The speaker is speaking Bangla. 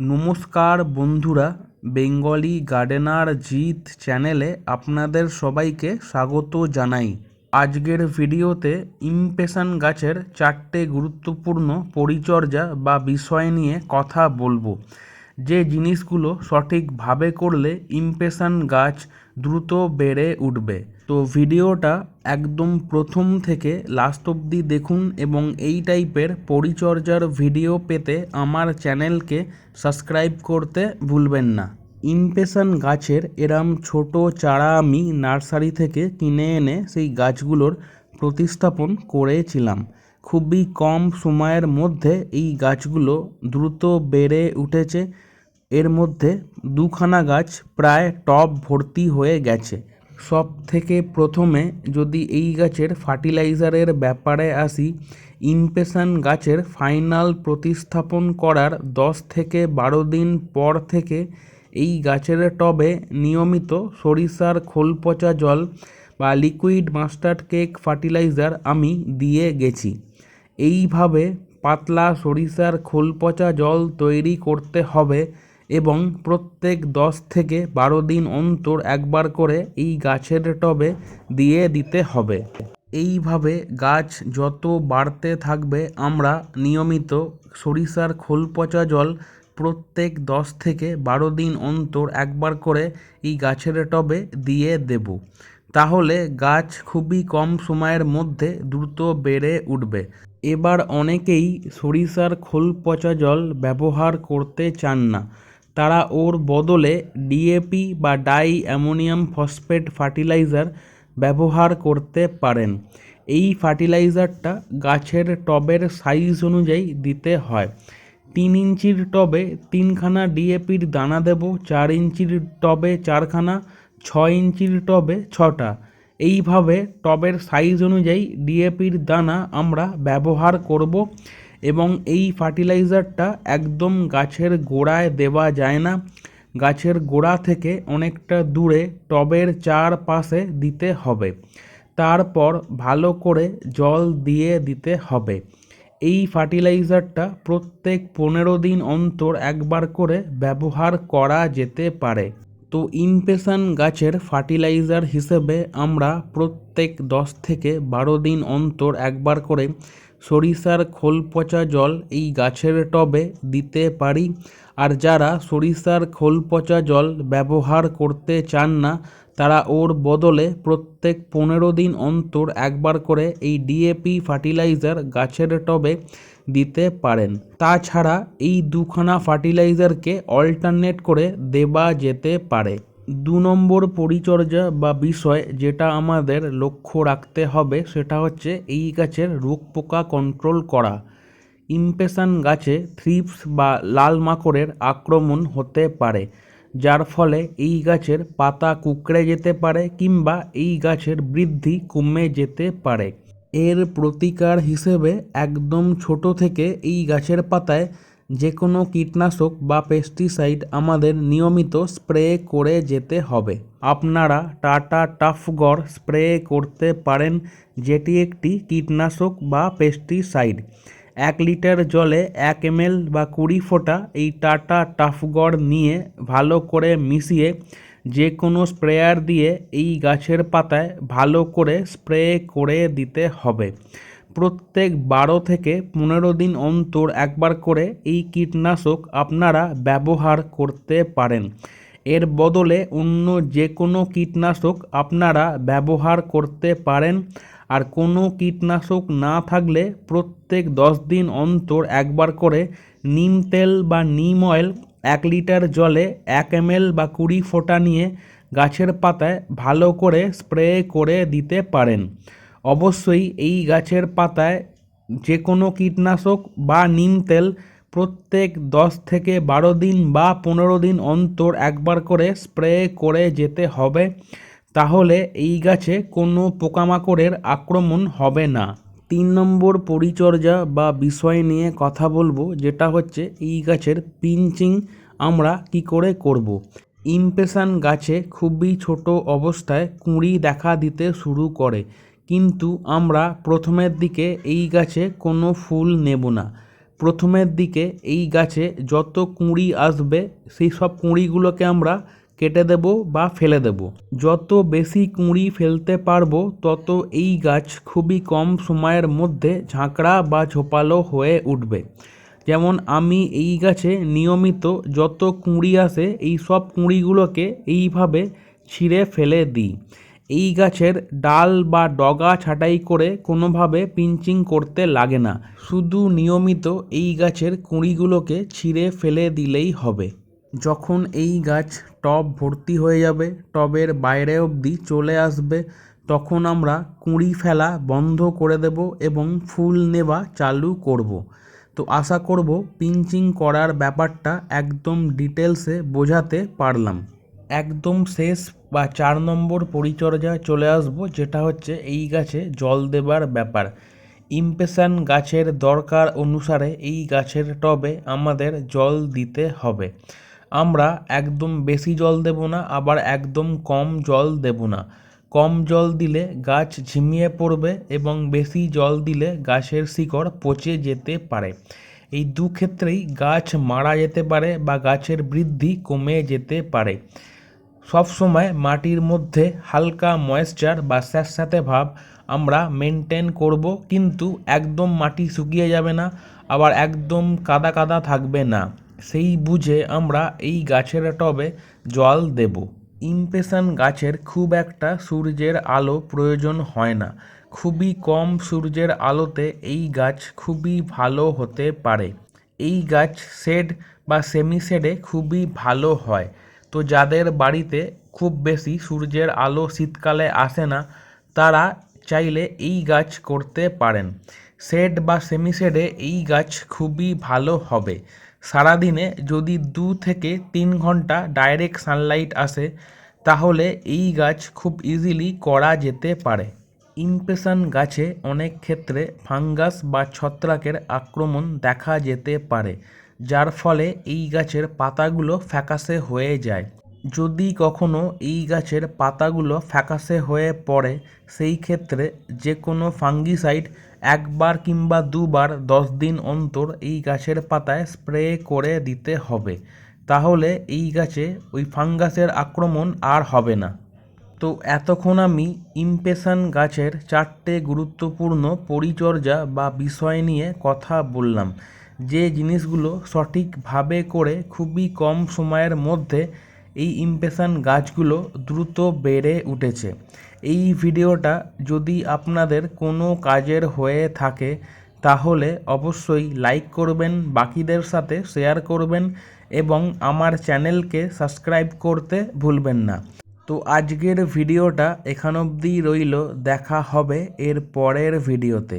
নমস্কার বন্ধুরা, বেঙ্গলি গার্ডেনার জিৎ চ্যানেলে আপনাদের সবাইকে স্বাগত জানাই। আজকের ভিডিওতে ইমপেশন গাছের চারটে গুরুত্বপূর্ণ পরিচর্যা বা বিষয় নিয়ে কথা বলব। যে জিনিসগুলো সঠিকভাবে করলে ইমপেশন গাছ দ্রুত বেড়ে উঠবে। তো ভিডিওটা একদম প্রথম থেকে লাস্ট অবধি দেখুন এবং এই টাইপের পরিচর্যার ভিডিও পেতে আমার চ্যানেলকে সাবস্ক্রাইব করতে ভুলবেন না। ইমপেশন গাছের এরম ছোট চারা আমি নার্সারি থেকে কিনে এনে সেই গাছগুলোর প্রতিস্থাপন করেছিলাম। খুবই কম সময়ের মধ্যে এই গাছগুলো দ্রুত বেড়ে উঠেছে। এর মধ্যে দুখানা গাছ প্রায় টব ভর্তি হয়ে গেছে। সব থেকে প্রথমে যদি এই গাছের ফার্টিলাইজারের ব্যাপারে আসি ইমপেশন গাছের ফাইনাল প্রতিস্থাপন করার দশ থেকে বারো দিন পর থেকে এই গাছের টবে নিয়মিত সরিষার খোল পচা জল বা লিকুইড মাস্টার্ড কেক ফার্টিলাইজার আমি দিয়ে গেছি। এইভাবে পাতলা সরিষার খোল পচা জল তৈরি করতে হবে এবং প্রত্যেক দশ থেকে বারো দিন অন্তর একবার করে এই গাছের টবে দিয়ে দিতে হবে। এইভাবে গাছ যত বাড়তে থাকবে, আমরা নিয়মিত সরিষার খোল পচা জল প্রত্যেক দশ থেকে বারো দিন অন্তর একবার করে এই গাছের টবে দিয়ে দেব। তাহলে গাছ খুবই কম সময়ের মধ্যে দ্রুত বেড়ে উঠবে। এবার অনেকেই সরিষার খোল পচা জল ব্যবহার করতে চান না। তারা ওর বদলে ডিএপি বা ডাই অ্যামোনিয়াম ফসফেট ফার্টিলাইজার ব্যবহার করতে পারেন। এই ফার্টিলাইজারটা গাছের টবের সাইজ অনুযায়ী দিতে হয়। তিন ইঞ্চির টবে তিনখানা ডিএপির দানা দেব, চার ইঞ্চির টবে চারখানা, ছয় ইঞ্চির টবে ছটা। এইভাবে টবের সাইজ অনুযায়ী ডিএপির দানা আমরা ব্যবহার করব। এবং এই ফার্টিলাইজারটা একদম গাছের গোড়ায় দেওয়া যায় না। গাছের গোড়া থেকে অনেকটা দূরে টবের চারপাশে দিতে হবে। তারপর ভালো করে জল দিয়ে দিতে হবে। এই ফার্টিলাইজারটা প্রত্যেক পনেরো দিন অন্তর একবার করে ব্যবহার করা যেতে পারে। তো ইমপেশন গাছের ফার্টিলাইজার হিসেবে আমরা প্রত্যেক দশ থেকে বারো দিন অন্তর একবার করে সরিষার খোল পচা জল এই গাছের টবে দিতে পারি। আর যারা সরিষার খোল পচা জল ব্যবহার করতে চান না, তারা ওর বদলে প্রত্যেক পনেরো দিন অন্তর একবার করে এই ডিএপি ফার্টিলাইজার গাছের টবে দিতে পারেন। তাছাড়া এই দুখানা ফার্টিলাইজারকে অল্টারনেট করে দেওয়া যেতে পারে। দু নম্বর পরিচর্যা বা বিষয় যেটা আমাদের লক্ষ্য রাখতে হবে সেটা হচ্ছে এই গাছের রোগ পোকা কন্ট্রোল করা। ইমপেশন গাছে থ্রিপস বা লাল মাকড়ের আক্রমণ হতে পারে, যার ফলে এই গাছের পাতা কুঁকড়ে যেতে পারে কিংবা এই গাছের বৃদ্ধি কমে যেতে পারে। এর প্রতিকার হিসেবে একদম ছোট থেকে এই গাছের পাতায় যে কোনো কীটনাশক বা পেস্টিসাইড আমাদের নিয়মিত স্প্রে করে যেতে হবে। আপনারা টাটা টাফগড় স্প্রে করতে পারেন, যেটি একটি কীটনাশক বা পেস্টিসাইড এক লিটার জলে এক এমএল বা কুড়ি ফোঁটা এই টাটা টাফগড় নিয়ে ভালো করে মিশিয়ে যে কোনো স্প্রেয়ার দিয়ে এই গাছের পাতায় ভালো করে স্প্রে করে দিতে হবে। প্রত্যেক বারো থেকে পনেরো দিন অন্তর একবার করে এই কীটনাশক আপনারা ব্যবহার করতে পারেন। এর বদলে অন্য যে কোনো কীটনাশক আপনারা ব্যবহার করতে পারেন। আর কোনো কীটনাশক না থাকলে প্রত্যেক দশ দিন অন্তর একবার করে নিম তেল বা নিম অয়েল এক লিটার জলে এক এমএল বা কুড়ি ফোঁটা নিয়ে গাছের পাতায় ভালো করে স্প্রে করে দিতে পারেন। অবশ্যই এই গাছের পাতায় যে কোনো কীটনাশক বা নিম তেল প্রত্যেক দশ থেকে বারো দিন বা পনেরো দিন অন্তর একবার করে স্প্রে করে যেতে হবে, তাহলে এই গাছে কোনো পোকামাকড়ের আক্রমণ হবে না তিন নম্বর পরিচর্যা বা বিষয় নিয়ে কথা বলব, যেটা হচ্ছে এই গাছের পিঞ্চিং আমরা কি করে করব। ইমপেশান গাছে খুবই ছোট অবস্থায় কুঁড়ি দেখা দিতে শুরু করে কিন্তু আমরা প্রথমের দিকে এই গাছে কোনো ফুল নেব না। প্রথমের দিকে এই গাছে যত কুঁড়ি আসবে, সেই সব কুঁড়িগুলোকে আমরা কেটে দেব বা ফেলে দেব। যত বেশি কুঁড়ি ফেলতে পারব, তত এই গাছ খুবই কম সময়ের মধ্যে ঝাঁকড়া বা ঝোপালো হয়ে উঠবে। যেমন আমি এই গাছে নিয়মিত যত কুঁড়ি আসে, এই সব কুঁড়িগুলোকে এইভাবে ছিঁড়ে ফেলে দিই। এই গাছের ডাল বা ডগা ছাঁটাই করে কোনোভাবে পিঞ্চিং করতে লাগে না। শুধু নিয়মিত এই গাছের কুঁড়িগুলোকে ছিঁড়ে ফেলে দিলেই হবে। যখন এই গাছ টব ভর্তি হয়ে যাবে, টবের বাইরে অবধি চলে আসবে, তখন আমরা কুঁড়ি ফেলা বন্ধ করে দেব এবং ফুল নেওয়া চালু করব। তো আশা করব পিঞ্চিং করার ব্যাপারটা একদম ডিটেলসে বোঝাতে পারলাম। একদম শেষ বা চার নম্বর পরিচর্যায় চলে আসব, যেটা হচ্ছে এই গাছে জল দেবার ব্যাপার। ইমপেশান গাছের দরকার অনুসারে এই গাছের টবে আমাদের জল দিতে হবে। আমরা একদম বেশি জল দেব না, আবার একদম কম জল দেব না। কম জল দিলে গাছ ঝিমিয়ে পড়বে এবং বেশি জল দিলে গাছের শিকড় পচে যেতে পারে। এই দু ক্ষেত্রেই গাছ মারা যেতে পারে বা গাছের বৃদ্ধি কমে যেতে পারে। সবসময় মাটির মধ্যে হালকা ময়েশ্চার বা স্যাঁতস্যাঁতে ভাব আমরা মেনটেন করব, কিন্তু একদম মাটি শুকিয়ে যাবে না, আবার একদম কাদা কাদা থাকবে না। সেই বুঝে আমরা এই গাছের টবে জল দেব। ইমপেশান গাছের খুব একটা সূর্যের আলো প্রয়োজন হয় না। খুবই কম সূর্যের আলোতে এই গাছ খুবই ভালো হতে পারে। এই গাছ শেড বা সেমি শেডে খুবই ভালো হয়। তো যাদের বাড়িতে খুব বেশি সূর্যের আলো শীতকালে আসে না, তারা চাইলে এই গাছ করতে পারেন। শেড বা সেমি শেডে এই গাছ খুবই ভালো হবে। সারাদিনে যদি দু থেকে তিন ঘণ্টা ডাইরেক্ট সানলাইট আসে, তাহলে এই গাছ খুব ইজিলি করা যেতে পারে। ইমপেশান গাছে অনেক ক্ষেত্রে ফাঙ্গাস বা ছত্রাকের আক্রমণ দেখা যেতে পারে। যার ফলে এই গাছের পাতাগুলো ফ্যাকাশে হয়ে যায়। যদি কখনো এই গাছের পাতাগুলো ফ্যাকাশে হয়ে পড়ে, সেই ক্ষেত্রে যে কোনো ফাঙ্গিসাইড একবার কিংবা দুবার দশ দিন অন্তর এই গাছের পাতায় স্প্রে করে দিতে হবে। তাহলে এই গাছে ওই ফাঙ্গাসের আক্রমণ আর হবে না। তো এতক্ষণ আমি ইমপেশান গাছের চারটে গুরুত্বপূর্ণ পরিচর্যা বা বিষয় নিয়ে কথা বললাম। যে জিনিসগুলো সঠিকভাবে করে খুবই কম সময়ের মধ্যে এই ইমপেশান গাছগুলো দ্রুত বেড়ে উঠেছে। এই ভিডিওটা যদি আপনাদের কোনো কাজের হয়ে থাকে, তাহলে অবশ্যই লাইক করবেন, বাকিদের সাথে শেয়ার করবেন এবং আমার চ্যানেলকে সাবস্ক্রাইব করতে ভুলবেন না। তো আজকের ভিডিওটা এখান অবধি রইল, দেখা হবে এর পরের ভিডিওতে।